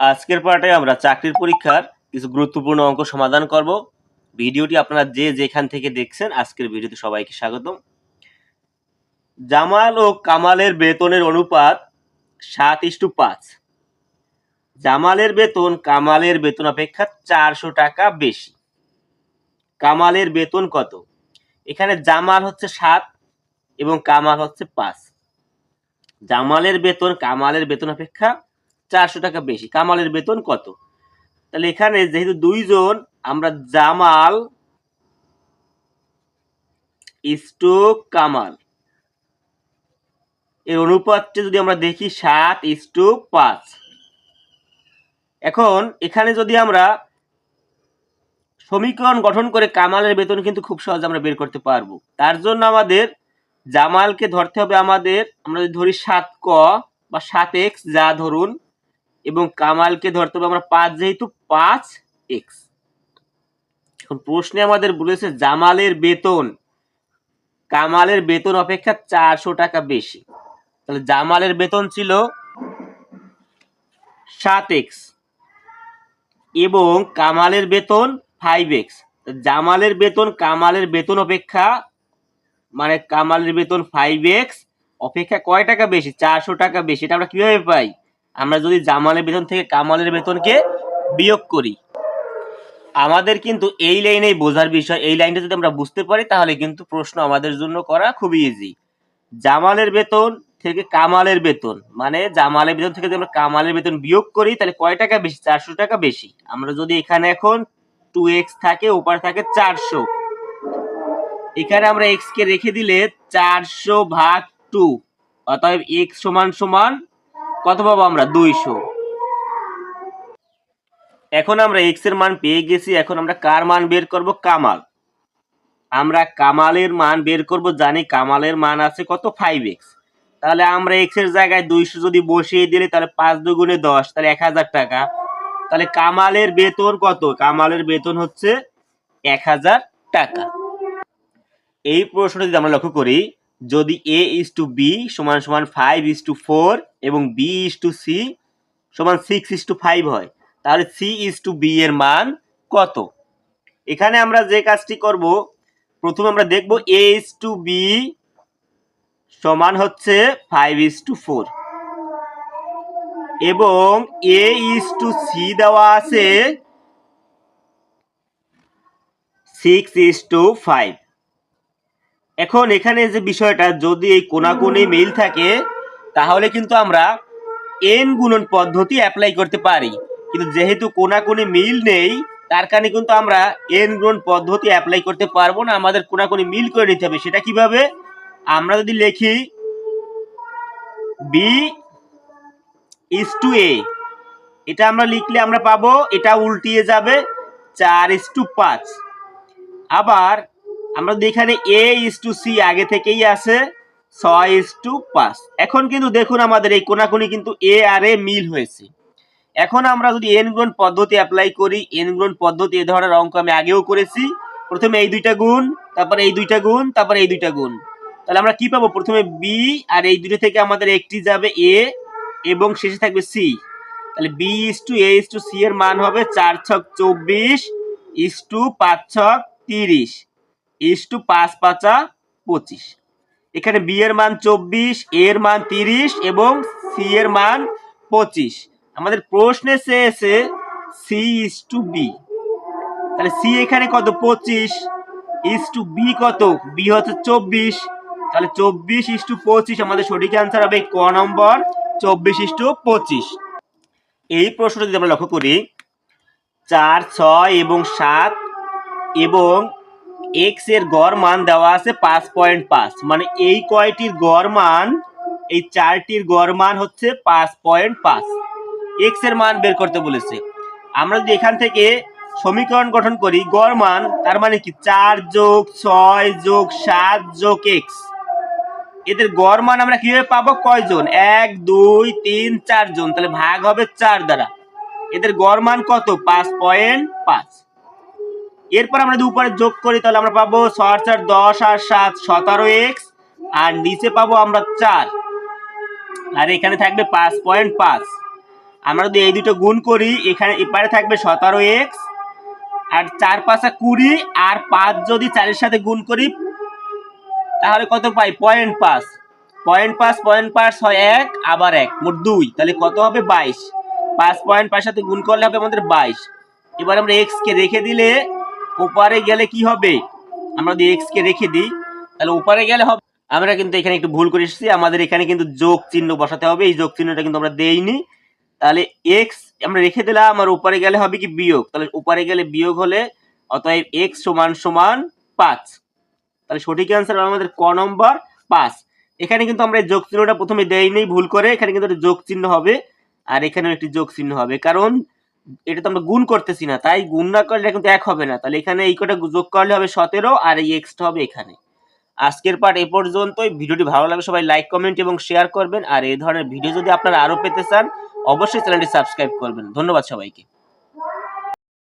আজকের পার্টে আমরা চাকরির পরীক্ষার কিছু গুরুত্বপূর্ণ অঙ্ক সমাধান করব। ভিডিওটি আপনারা যে যেখান থেকে দেখছেন, আজকের ভিডিওতে সবাইকে স্বাগতম। জামাল ও কামালের বেতনের অনুপাত সাত ইস্টু পাঁচ। জামালের বেতন কামালের বেতন অপেক্ষা চারশো টাকা বেশি। কামালের বেতন কত? এখানে জামাল হচ্ছে সাত এবং কামাল হচ্ছে পাঁচ। জামালের বেতন, কামালের বেতন অপেক্ষা চারশো টাকা বেশি। কামালের বেতন কত? তাহলে এখানে যেহেতু দুইজন, আমরা জামাল ইস্টু কামাল। এর অনুপাতটি যদি আমরা দেখি, সাত ইস্টু পাঁচ। এখন এখানে যদি আমরা সমীকরণ গঠন করে কামালের বেতন কিন্তু খুব সহজে আমরা বের করতে পারব। তার জন্য আমাদের জামালকে ধরতে হবে আমাদের, আমরা যদি ধরি সাত ক বা সাত এক্স, যা ধরুন এবং কামালকে ধরতে হবে আমরা পাঁচ যেহেতু, পাঁচ এক্স এখন প্রশ্নে আমাদের বলেছে জামালের বেতন, কামালের বেতন অপেক্ষা চারশো টাকা বেশি। তাহলে জামালের বেতন ছিল সাত এক্স এবং কামালের বেতন ফাইভ এক্স জামালের বেতন, কামালের বেতন অপেক্ষা মানে কামালের বেতন ফাইভ এক্স অপেক্ষা কয় টাকা বেশি? চারশো টাকা বেশি। এটা আমরা কীভাবে পাই? আমরা যদি জামালের বেতন থেকে কামালের বেতনকে বিয়োগ করি, আমাদের কিন্তু এই লাইনেই বোঝার বিষয়। এই লাইনটা যদি আমরা বুঝতে পারি, তাহলে কিন্তু প্রশ্ন আমাদের জন্য করা খুবই ইজি জামালের বেতন থেকে কামালের বেতন মানে জামালের বেতন থেকে যদি আমরা কামালের বেতন বিয়োগ করি, তাহলে কয় টাকা বেশি? চারশো টাকা বেশি। আমরা যদি এখানে এখন টু এক্স থাকে, ওপার থাকে চারশো। এখানে আমরা এক্স কে রেখে দিলে চারশো ভাগ টু অতএব এক্স সমান সমান কত পাবো আমরা? দুইশো। এখন আমরা এক্সের মান পেয়ে গেছি। এখন আমরা কার মান বের করব? কামাল। আমরা কামালের মান বের করব, জানি কামালের মান আছে কত? ফাইভ এক্স তাহলে আমরা এক্সের জায়গায় দুইশো যদি বসিয়ে দিলে, তাহলে পাঁচ দুগুণে দশ, তাহলে এক হাজার টাকা। তাহলে কামালের বেতন কত? কামালের বেতন হচ্ছে এক হাজার টাকা। এই প্রশ্নটা যদি আমরা লক্ষ্য করি যদি এ ইস টু বি সমান সমান ফাইভ ইস টু ফোর এবং বি ইস টু সি সমান সিক্স ইস টু ফাইভ হয়, তাহলে সি ইস টু বি এর মান কত? এখানে আমরা যে কাজটি করব, প্রথমে আমরা দেখব এ ইস টু বি সমান হচ্ছে ফাইভ ইস টু ফোর এবং এ ইস টু সি দেওয়া আছে সিক্স ইস টু ফাইভ এখন এখানে যে বিষয়টা, যদি এই কোনাকুনি মিল থাকে, তাহলে কিন্তু আমরা এন গুণন পদ্ধতি অ্যাপ্লাই করতে পারি। কিন্তু যেহেতু কোনাকুনি মিল নেই, তার কারণে কিন্তু আমরা এন গুণন পদ্ধতি অ্যাপ্লাই করতে পারব না। আমাদের কোনাকুনি মিল করে নিতে হবে। সেটা কীভাবে? আমরা যদি লিখি বি ইস টু এ এটা আমরা লিখলে আমরা পাবো, এটা উল্টিয়ে যাবে, চার ইস টু পাঁচ। আবার আমরা এখানে এ ইস টু সি আগে থেকেই আছে, ছয় ইস টু পাঁচ। এখন কিন্তু দেখুন আমাদের এই কোনাকুনি কিন্তু এ আর এ মিল হয়েছে। এখন আমরা যদি এন গ্রহণ পদ্ধতি অ্যাপ্লাই করি এন গ্রহণ পদ্ধতি এ ধরনের অঙ্ক আমি আগেও করেছি। প্রথমে এই দুইটা গুণ, তারপর এই দুইটা গুণ, তারপর এই দুইটা গুণ। তাহলে আমরা কি পাবো? প্রথমে বি আর এই দুটো থেকে আমাদের একটি যাবে এ এবং শেষে থাকবে সি তাহলে B is to A is to C এর মান হবে চার ছক চব্বিশ ইস টু পাঁচ ছক তিরিশ। ইস টু পাঁচ পাঁচা পঁচিশ। এখানে বি এর মান চব্বিশ এর মান তিরিশ এবং সি এর মান পঁচিশ। আমাদের প্রশ্নে চেয়েছে সি ইস টু বি। তাহলে সি এখানে কত? পঁচিশ। ইস টু বি কত? বি হচ্ছে চব্বিশ। তাহলে চব্বিশ ইস টু পঁচিশ, আমাদের সঠিক অ্যান্সার হবে ক নম্বর, চব্বিশ ইস টু পঁচিশ। এই প্রশ্নটা যদি আমরা লক্ষ্য করি, চার, ছয় এবং সাত এবং এক্সের গড় মান দেওয়া আছে পাঁচ পয়েন্ট পাঁচ। মানে এই কয়টির গড় মান, এই চারটির গড় মান হচ্ছে পাঁচ পয়েন্ট পাঁচ। এক্সের মান বের করতে বলেছে। আমরা যদি এখান থেকে সমীকরণ গঠন করি, গড় মান, তার মানে কি? চার যোগ ছয় যোগ সাত যোগ এক্স এদের গড় মান আমরা কীভাবে পাবো? কয়জন? এক, দুই, তিন, চারজন। তাহলে ভাগ হবে চার দ্বারা। এদের গড় মান কত? পাঁচ পয়েন্ট পাঁচ। এরপর আমরা যদি উপরে যোগ করি, তাহলে আমরা পাবো ছয় চার দশ আর সাত, সতেরো এক্স, আর নিচে পাবো আমরা চার। আর এখানে থাকবে পাঁচ পয়েন্ট পাঁচ। আমরা যদি এই দুটো গুণ করি, এখানে এপারে থাকবে সতেরো এক্স, আর চার পাঁচা কুড়ি, আর পাঁচ যদি চারের সাথে গুণ করি, তাহলে কত পাই? পয়েন্ট পাঁচ। পয়েন্ট পাঁচ পয়েন্ট পাঁচ হয় এক, আবার এক, মোট দুই। তাহলে কত হবে? বাইশ। পাঁচ পয়েন্ট পাঁচ সাথে গুণ করলে হবে আমাদের বাইশ। এবার আমরা এক্সকে রেখে দিলে ওপারে গেলে কি হবে? আমরা যদি এক্স কে রেখে দিই, তাহলে ওপারে গেলে হবে। আমরা কিন্তু এখানে একটু ভুল করে এসেছি। আমাদের এখানে কিন্তু যোগ চিহ্ন বসাতে হবে। এই যোগ চিহ্নটা কিন্তু আমরা দেইনি। তাহলে এক্স আমরা রেখে দিলাম আর উপরে গেলে হবে কি বিয়োগ? তাহলে উপরে গেলে বিয়োগ হলে অতএব এক্স সমান সমান পাঁচ। তাহলে সঠিক অ্যান্সার আমাদের ক নম্বর পাঁচ। এখানে কিন্তু আমরা যোগ চিহ্নটা প্রথমে দেইনি, ভুল করে। এখানে কিন্তু একটা যোগ চিহ্ন হবে। আর এখানেও একটি যোগ চিহ্ন হবে। কারণ এটা তো আমরা গুণ করতেছি না, তাই গুণ না করলে কিন্তু এক হবে না। তাহলে এখানে এই কটা যোগ করলে হবে সতেরো আর এই এক্সটা হবে এখানে। আজকের পার্ট এ পর্যন্তই। ভিডিওটি ভালো লাগলে সবাই লাইক কমেন্ট এবং শেয়ার করবেন। আর এই ধরনের ভিডিও যদি আপনারা আরও পেতে চান, অবশ্যই চ্যানেলটি সাবস্ক্রাইব করবেন। ধন্যবাদ সবাইকে।